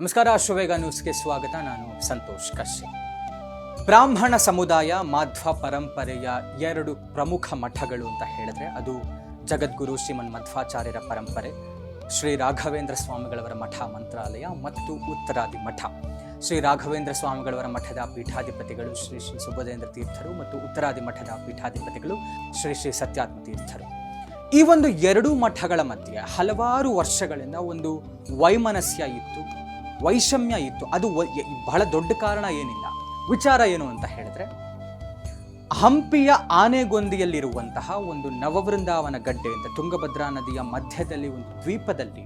ನಮಸ್ಕಾರ ಅಶ್ವವೇಗ ನ್ಯೂಸ್ಗೆ ಸ್ವಾಗತ. ನಾನು ಸಂತೋಷ್ ಕಶ್ಯಪ್. ಬ್ರಾಹ್ಮಣ ಸಮುದಾಯ ಮಾಧ್ವ ಪರಂಪರೆಯ ಎರಡು ಪ್ರಮುಖ ಮಠಗಳು ಅಂತ ಹೇಳಿದ್ರೆ ಅದು ಜಗದ್ಗುರು ಶ್ರೀಮನ್ ಮಧ್ವಾಚಾರ್ಯರ ಪರಂಪರೆ, ಶ್ರೀ ರಾಘವೇಂದ್ರ ಸ್ವಾಮಿಗಳವರ ಮಠ ಮಂತ್ರಾಲಯ ಮತ್ತು ಉತ್ತರಾದಿ ಮಠ. ಶ್ರೀ ರಾಘವೇಂದ್ರ ಸ್ವಾಮಿಗಳವರ ಮಠದ ಪೀಠಾಧಿಪತಿಗಳು ಶ್ರೀ ಶ್ರೀ ಸುಬೋಧೇಂದ್ರ ತೀರ್ಥರು ಮತ್ತು ಉತ್ತರಾದಿ ಮಠದ ಪೀಠಾಧಿಪತಿಗಳು ಶ್ರೀ ಶ್ರೀ ಸತ್ಯಾತ್ಮ ತೀರ್ಥರು. ಈ ಒಂದು ಎರಡೂ ಮಠಗಳ ಮಧ್ಯೆ ಹಲವಾರು ವರ್ಷಗಳಿಂದ ಒಂದು ವೈಮನಸ್ಯ ಇತ್ತು. ವೈಷಮ್ಯ ಇತ್ತು. ಅದು ಬಹಳ ದೊಡ್ಡ ಕಾರಣ ಏನಿಲ್ಲ. ವಿಚಾರ ಏನು ಅಂತ ಹೇಳಿದ್ರೆ, ಹಂಪಿಯ ಆನೆಗೊಂದಿಯಲ್ಲಿರುವಂತಹ ಒಂದು ನವವೃಂದಾವನ ಗಡ್ಡೆ ಅಂತ ತುಂಗಭದ್ರಾ ನದಿಯ ಮಧ್ಯದಲ್ಲಿ ಒಂದು ದ್ವೀಪದಲ್ಲಿ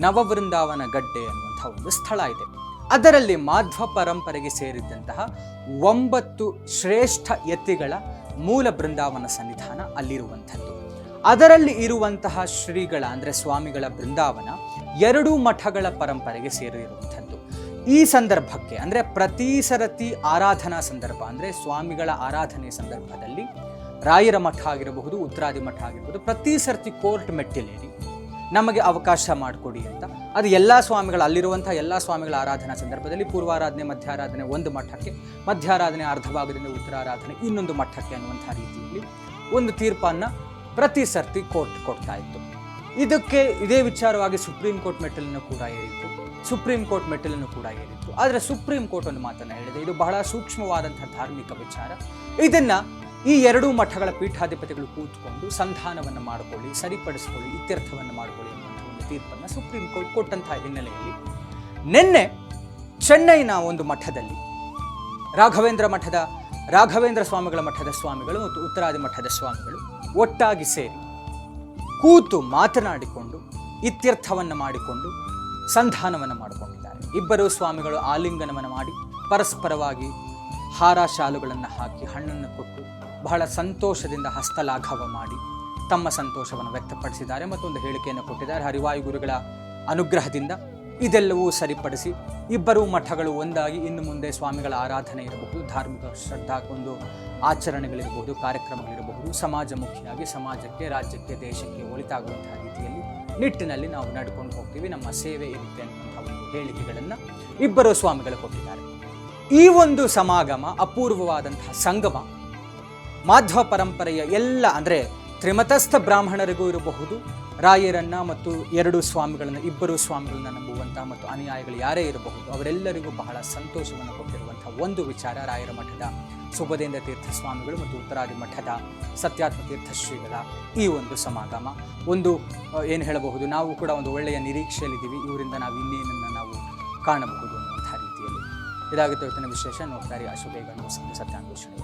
ನವವೃಂದಾವನ ಗಡ್ಡೆ ಅನ್ನುವಂತಹ ಒಂದು ಸ್ಥಳ ಇದೆ. ಅದರಲ್ಲಿ ಮಾಧ್ವ ಪರಂಪರೆಗೆ ಸೇರಿದ್ದಂತಹ ಒಂಬತ್ತು ಶ್ರೇಷ್ಠ ಯತಿಗಳ ಮೂಲ ಬೃಂದಾವನ ಸನ್ನಿಧಾನ ಅಲ್ಲಿರುವಂಥದ್ದು. ಅದರಲ್ಲಿ ಇರುವಂತಹ ಶ್ರೀಗಳ ಅಂದರೆ ಸ್ವಾಮಿಗಳ ಬೃಂದಾವನ ಎರಡೂ ಮಠಗಳ ಪರಂಪರೆಗೆ ಸೇರಿರುವಂಥದ್ದು. ಈ ಸಂದರ್ಭಕ್ಕೆ ಅಂದರೆ ಪ್ರತಿ ಸರತಿ ಆರಾಧನಾ ಸಂದರ್ಭ ಅಂದರೆ ಸ್ವಾಮಿಗಳ ಆರಾಧನೆ ಸಂದರ್ಭದಲ್ಲಿ ರಾಯರ ಮಠ ಆಗಿರಬಹುದು, ಉತ್ತರಾದಿ ಮಠ ಆಗಿರಬಹುದು, ಪ್ರತಿ ಸರ್ತಿ ಕೋರ್ಟ್ ಮೆಟ್ಟಿಲೇರಿ ನಮಗೆ ಅವಕಾಶ ಮಾಡಿಕೊಡಿ ಅಂತ. ಅದು ಎಲ್ಲ ಸ್ವಾಮಿಗಳ, ಅಲ್ಲಿರುವಂಥ ಎಲ್ಲ ಸ್ವಾಮಿಗಳ ಆರಾಧನಾ ಸಂದರ್ಭದಲ್ಲಿ ಪೂರ್ವಾರಾಧನೆ, ಮಧ್ಯಾರಾಧನೆ ಒಂದು ಮಠಕ್ಕೆ, ಮಧ್ಯಾರಾಧನೆ ಅರ್ಧ ಭಾಗದಿಂದ ಉತ್ತರಾರಾಧನೆ ಇನ್ನೊಂದು ಮಠಕ್ಕೆ ಅನ್ನುವಂಥ ರೀತಿಯಲ್ಲಿ ಒಂದು ತೀರ್ಪನ್ನು ಪ್ರತಿ ಸರ್ತಿ ಕೋರ್ಟ್ ಕೊಡ್ತಾ ಇತ್ತು. ಇದಕ್ಕೆ ಇದೇ ವಿಚಾರವಾಗಿ ಸುಪ್ರೀಂ ಕೋರ್ಟ್ ಮೆಟ್ಟಲನ್ನು ಕೂಡ ಏರಿತ್ತು. ಸುಪ್ರೀಂ ಕೋರ್ಟ್ ಮೆಟ್ಟಲನ್ನು ಕೂಡ ಏರಿತ್ತು. ಆದರೆ ಸುಪ್ರೀಂ ಕೋರ್ಟ್ ಒಂದು ಮಾತನ್ನು ಹೇಳಿದೆ. ಇದು ಬಹಳ ಸೂಕ್ಷ್ಮವಾದಂಥ ಧಾರ್ಮಿಕ ವಿಚಾರ. ಇದನ್ನ ಈ ಎರಡೂ ಮಠಗಳ ಪೀಠಾಧಿಪತಿಗಳು ಕೂತ್ಕೊಂಡು ಸಂಧಾನವನ್ನು ಮಾಡಿಕೊಳ್ಳಿ, ಸರಿಪಡಿಸಿಕೊಳ್ಳಿ, ಇತ್ಯರ್ಥವನ್ನು ಮಾಡಿಕೊಳ್ಳಿ ಅನ್ನುವಂಥ ಒಂದು ತೀರ್ಪನ್ನು ಸುಪ್ರೀಂ ಕೋರ್ಟ್ ಕೊಟ್ಟಂತಹ ಹಿನ್ನೆಲೆಯಲ್ಲಿ ನಿನ್ನೆ ಚೆನ್ನೈನ ಒಂದು ಮಠದಲ್ಲಿ ರಾಘವೇಂದ್ರ ಮಠದ, ರಾಘವೇಂದ್ರ ಸ್ವಾಮಿಗಳ ಮಠದ ಸ್ವಾಮಿಗಳು ಮತ್ತು ಉತ್ತರಾದಿ ಮಠದ ಸ್ವಾಮಿಗಳು ಒಟ್ಟಾಗಿ ಸೇರಿ ಕೂತು ಮಾತನಾಡಿಕೊಂಡು, ಇತ್ಯರ್ಥವನ್ನು ಮಾಡಿಕೊಂಡು, ಸಂಧಾನವನ್ನು ಮಾಡಿಕೊಂಡಿದ್ದಾರೆ. ಇಬ್ಬರು ಸ್ವಾಮಿಗಳು ಆಲಿಂಗನವನ್ನು ಮಾಡಿ, ಪರಸ್ಪರವಾಗಿ ಹಾರ ಶಾಲುಗಳನ್ನು ಹಾಕಿ ಹಣ್ಣನ್ನು ಕೊಟ್ಟು, ಬಹಳ ಸಂತೋಷದಿಂದ ಹಸ್ತಲಾಘವ ಮಾಡಿ, ತಮ್ಮ ಸಂತೋಷವನ್ನು ವ್ಯಕ್ತಪಡಿಸಿದ್ದಾರೆ ಮತ್ತೊಂದು ಹೇಳಿಕೆಯನ್ನು ಕೊಟ್ಟಿದ್ದಾರೆ. ಹರಿವಾಯು ಗುರುಗಳ ಅನುಗ್ರಹದಿಂದ ಇದೆಲ್ಲವೂ ಸರಿಪಡಿಸಿ ಇಬ್ಬರೂ ಮಠಗಳು ಒಂದಾಗಿ ಇನ್ನು ಮುಂದೆ ಸ್ವಾಮಿಗಳ ಆರಾಧನೆ ಇರಬಹುದು, ಧಾರ್ಮಿಕ ಶ್ರದ್ಧಾ ಒಂದು ಆಚರಣೆಗಳಿರಬಹುದು, ಕಾರ್ಯಕ್ರಮಗಳಿರಬಹುದು. ಸಮಾಜಮುಖಿಯಾಗಿ ಸಮಾಜಕ್ಕೆ, ರಾಜ್ಯಕ್ಕೆ, ದೇಶಕ್ಕೆ ಒಳಿತಾಗುವಂತಹ ರೀತಿಯಲ್ಲಿ ನಿಟ್ಟಿನಲ್ಲಿ ನಾವು ನಡ್ಕೊಂಡು ಹೋಗ್ತೀವಿ. ನಮ್ಮ ಸೇವೆ ಇರುತ್ತೆ ಅನ್ನುವಂಥ ಒಂದು ಹೇಳಿಕೆಗಳನ್ನು ಇಬ್ಬರು ಸ್ವಾಮಿಗಳು ಕೊಟ್ಟಿದ್ದಾರೆ. ಈ ಒಂದು ಸಮಾಗಮ, ಅಪೂರ್ವವಾದಂತಹ ಸಂಗಮ, ಮಾಧ್ವ ಪರಂಪರೆಯ ಎಲ್ಲ ಅಂದರೆ ತ್ರಿಮತಸ್ಥ ಬ್ರಾಹ್ಮಣರಿಗೂ ಇರಬಹುದು ರಾಯರನ್ನ ಮತ್ತು ಎರಡು ಸ್ವಾಮಿಗಳನ್ನು, ಇಬ್ಬರು ಸ್ವಾಮಿಗಳನ್ನು ನಂಬುವಂಥ ಮತ್ತು ಅನುಯಾಯಿಗಳು ಯಾರೇ ಇರಬಹುದು, ಅವರೆಲ್ಲರಿಗೂ ಬಹಳ ಸಂತೋಷವನ್ನು ಕೊಟ್ಟಿರುವಂಥ ಒಂದು ವಿಚಾರ ರಾಯರ ಮಠದ ಸುಬದೇಂದ್ರ ತೀರ್ಥ ಸ್ವಾಮಿಗಳು ಮತ್ತು ಉತ್ತರಾದಿ ಮಠದ ಸತ್ಯಾತ್ಮ ತೀರ್ಥ ಶ್ರೀಗಳ ಈ ಒಂದು ಸಮಾಗಮ. ಒಂದು ಏನು ಹೇಳಬಹುದು, ನಾವು ಕೂಡ ಒಂದು ಒಳ್ಳೆಯ ನಿರೀಕ್ಷೆಯಲ್ಲಿದ್ದೀವಿ, ಇವರಿಂದ ನಾವು ಇನ್ನೇನನ್ನು ನಾವು ಕಾಣಬಹುದು ಅನ್ನುವಂಥ ರೀತಿಯಲ್ಲಿ. ಇದಾಗುತ್ತೆ ಇವತ್ತಿನ ವಿಶೇಷ ನೋಡ್ತಾರೆ ಸತ್ಯಾನ್ವೇಷಣೆ ಸತ್ಯಾಂಗೋಷಣೆ